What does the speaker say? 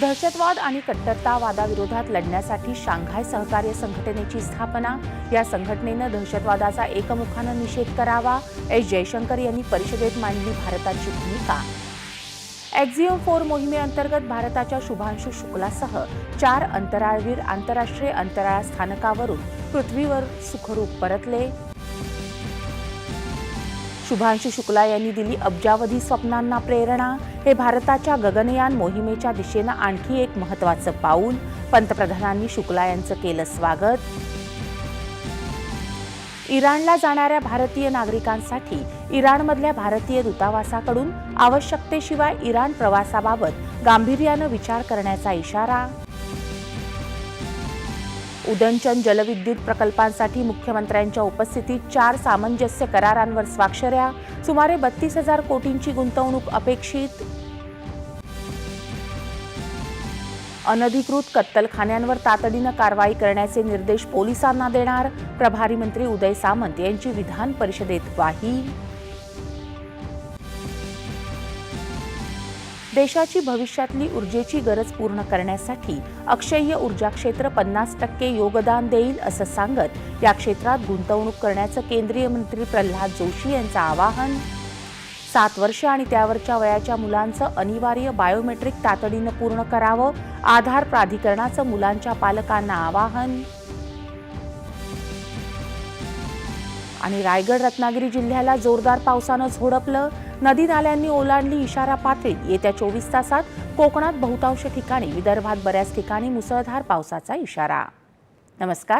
दहशतवाद आणि कट्टरतावादाविरोधात लढण्यासाठी शांघाय सहकार्य संघटनेची स्थापना. या संघटनेनं दहशतवादाचा एकमुखानं निषेध करावा. एस जयशंकर यांनी परिषदेत मांडली भारताची भूमिका. एक्झिओ फोर मोहिमेअंतर्गत भारताच्या शुभांशु शुक्लासह चार अंतराळवीर आंतरराष्ट्रीय अंतराळ स्थानकावरून पृथ्वीवर सुखरूप परतले. शुभांशु शुक्ला यांनी दिली अब्जावधी स्वप्नांना प्रेरणा. हे भारताच्या गगनयान मोहिमेच्या दिशेनं आणखी एक महत्वाचं पाऊल. पंतप्रधानांनी शुक्ला यांचं केलं स्वागत. इराणला जाणाऱ्या भारतीय नागरिकांसाठी इराणमधल्या भारतीय दूतावासाकडून आवश्यकतेशिवाय इराण प्रवासाबाबत गांभीर्यानं विचार करण्याचा इशारा. उदंचन जलविद्युत प्रकल्पांसाठी मुख्यमंत्र्यांच्या उपस्थितीत चार सामंजस्य करारांवर स्वाक्षऱ्या सुमारे बत्तीस हजार कोटींची गुंतवणूक अपेक्षित. अनधिकृत कत्तलखान्यांवर तातडीनं कारवाई करण्याचे निर्देश पोलिसांना देणार. प्रभारी मंत्री उदय सामंत यांची विधान परिषदेत ग्वाही. देशाची भविष्यातली ऊर्जेची गरज पूर्ण करण्यासाठी अक्षय्य ऊर्जा क्षेत्र पन्नास टक्के योगदान देईल असं सांगत या क्षेत्रात गुंतवणूक करण्याचं केंद्रीय मंत्री प्रल्हाद जोशी यांचं आवाहन. सात वर्ष आणि त्यावरच्या वयाच्या मुलांचं अनिवार्य बायोमेट्रिक तातडीनं पूर्ण करावं आधार प्राधिकरणाचं मुलांच्या पालकांना आवाहन. आणि रायगड रत्नागिरी जिल्ह्याला जोरदार पावसानं झोडपलं. नदी नाल्यांनी ओलांडली इशारा पातळी येत्या चोवीस तासात कोकणात बहुतांश ठिकाणी विदर्भात बऱ्याच ठिकाणी मुसळधार पावसाचा इशारा. नमस्कार.